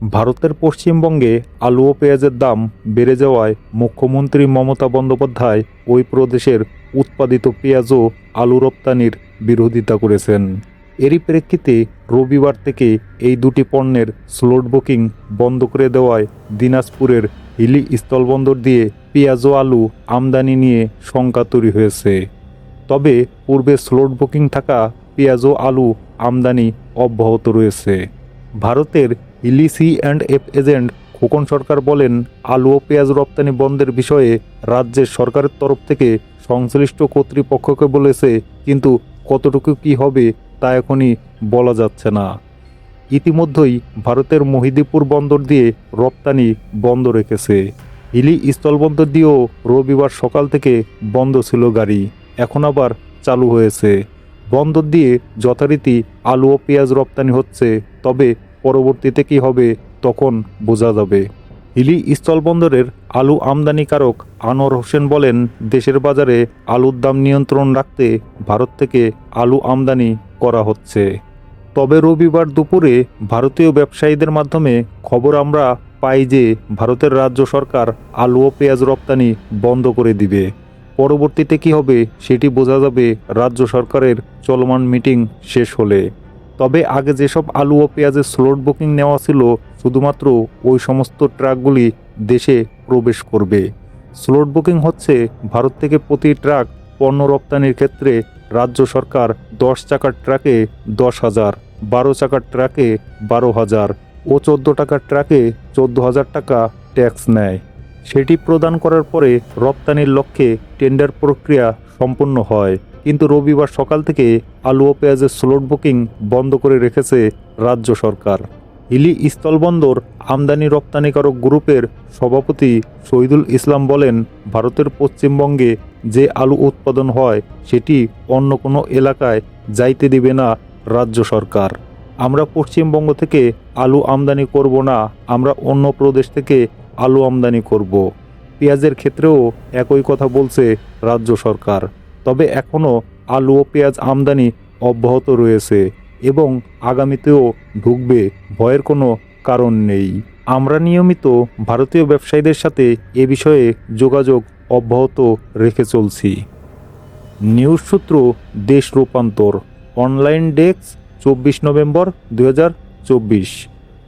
ভারতের পশ্চিমবঙ্গে আলু ও পেঁয়াজের দাম বেড়ে যাওয়ায় মুখ্যমন্ত্রী মমতা বন্দ্যোপাধ্যায় ওই প্রদেশের উৎপাদিত পেঁয়াজ ও আলু রপ্তানির বিরোধিতা করেছেন। এরই প্রেক্ষিতে রবিবার থেকে এই দুটি পণ্যের স্লোট বুকিং বন্ধ করে দেওয়ায় দিনাজপুরের হিলি স্থলবন্দর দিয়ে পেঁয়াজ ও আলু আমদানি নিয়ে শঙ্কা তৈরি হয়েছে। তবে পূর্বে স্লোট বুকিং থাকা পেঁয়াজ ও আলু আমদানি অব্যাহত রয়েছে। ভারতের Hili C and F agent Khokon Sarkar বলেন, আলু ও পেঁয়াজ রপ্তানি বন্ধের বিষয়ে রাজ্যের সরকারের তরফ থেকে সংশ্লিষ্ট কর্তৃপক্ষকে বলেছে, কিন্তু কতটুকু কি হবে তা এখনই বলা যাচ্ছে না। ইতিমধ্যেই ভারতের মহিদীপুর বন্দর দিয়ে রপ্তানি বন্ধ রেখেছে। হিলি স্থলবন্দর দিয়েও রবিবার সকাল থেকে বন্ধ ছিল গাড়ি, এখন আবার চালু হয়েছে। বন্দর দিয়ে যথারীতি আলু ও পেঁয়াজ রপ্তানি হচ্ছে, তবে পরবর্তীতে কি হবে তখন বোঝা যাবে। হিলি স্থলবন্দরের আলু আমদানিকারক আনোয়ার হোসেন বলেন, দেশের বাজারে আলুর দাম নিয়ন্ত্রণ রাখতে ভারত থেকে আলু আমদানি করা হচ্ছে। তবে রবিবার দুপুরে ভারতীয় ব্যবসায়ীদের মাধ্যমে খবর আমরা পাই যে, ভারতের রাজ্য সরকার আলু ও পেঁয়াজ রপ্তানি বন্ধ করে দিবে। পরবর্তীতে কি হবে সেটি বোঝা যাবে। রাজ্য সরকারের চলমান মিটিং শেষ হলে। তবে আগে যেসব আলু ও পেঁয়াজের স্লট বুকিং নেওয়া ছিল, শুধুমাত্র ওই সমস্ত ট্রাকগুলি দেশে প্রবেশ করবে। স্লট বুকিং হচ্ছে ভারত থেকে প্রতি ট্রাক পণ্য রপ্তানির ক্ষেত্রে রাজ্য সরকার দশ চাকার ট্রাকে দশ হাজার, বারো চাকার ট্রাকে বারো হাজার ও চোদ্দ টাকার ট্রাকে চোদ্দ হাজার টাকা ট্যাক্স নেয়। সেটি প্রদান করার পরে রপ্তানির লক্ষ্যে টেন্ডার প্রক্রিয়া সম্পন্ন হয়। কিন্তু রবিবার সকাল থেকে আলু ও পেঁয়াজের স্লট বুকিং বন্ধ করে রেখেছে রাজ্য সরকার। হিলি স্থলবন্দর আমদানি রপ্তানিকারক গ্রুপের সভাপতি শহীদুল ইসলাম বলেন, ভারতের পশ্চিমবঙ্গে যে আলু উৎপাদন হয়, সেটি অন্য কোনো এলাকায় যাইতে দিবে না রাজ্য সরকার। আমরা পশ্চিমবঙ্গ থেকে আলু আমদানি করব না, আমরা অন্য প্রদেশ থেকে আলু আমদানি করব। পেঁয়াজের ক্ষেত্রেও একই কথা বলছে রাজ্য সরকার। তবে এখনও আলু ও পেঁয়াজ আমদানি অব্যাহত রয়েছে এবং আগামীতেও ঢুকবে ভয়ের কোনো কারণ নেই। আমরা নিয়মিত ভারতীয় ব্যবসায়ীদের সাথে এ বিষয়ে যোগাযোগ অব্যাহত রেখে চলছি। নিউজ সূত্র দেশ রূপান্তর। অনলাইন ডেস্ক, চব্বিশ নভেম্বর দু হাজার চব্বিশ।